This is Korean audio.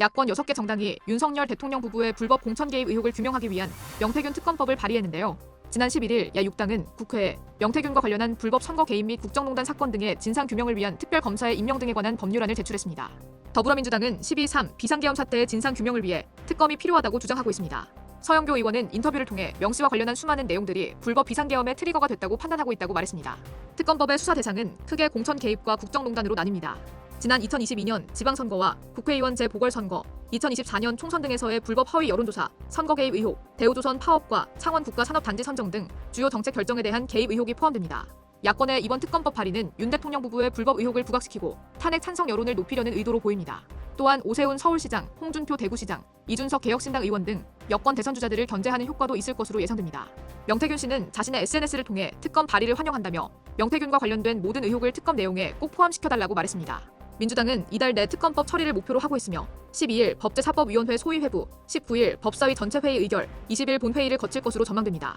야권 6개 정당이 윤석열 대통령 부부의 불법 공천 개입 의혹을 규명하기 위한 명태균 특검법을 발의했는데요. 지난 11일 야6당은 국회에 명태균과 관련한 불법 선거 개입 및 국정농단 사건 등의 진상 규명을 위한 특별검사의 임명 등에 관한 법률안을 제출했습니다. 더불어민주당은 12.3 비상계엄 사태의 진상 규명을 위해 특검이 필요하다고 주장하고 있습니다. 서영교 의원은 인터뷰를 통해 명 씨와 관련한 수많은 내용들이 불법 비상계엄의 트리거가 됐다고 판단하고 있다고 말했습니다. 특검법의 수사 대상은 크게 공천 개입과 국정농단으로 나뉩니다. 지난 2022년 지방선거와 국회의원 재보궐선거, 2024년 총선 등에서의 불법 허위 여론조사, 선거 개입 의혹, 대우조선 파업과 창원 국가산업단지 선정 등 주요 정책 결정에 대한 개입 의혹이 포함됩니다. 야권의 이번 특검법 발의는 윤 대통령 부부의 불법 의혹을 부각시키고 탄핵 찬성 여론을 높이려는 의도로 보입니다. 또한 오세훈 서울시장, 홍준표 대구시장, 이준석 개혁신당 의원 등 여권 대선 주자들을 견제하는 효과도 있을 것으로 예상됩니다. 명태균 씨는 자신의 SNS를 통해 특검 발의를 환영한다며 명태균과 관련된 모든 의혹을 특검 내용에 꼭 포함시켜달라고 말했습니다. 민주당은 이달 내 특검법 처리를 목표로 하고 있으며 12일 법제사법위원회 소위 회부, 19일 법사위 전체 회의 의결, 20일 본회의를 거칠 것으로 전망됩니다.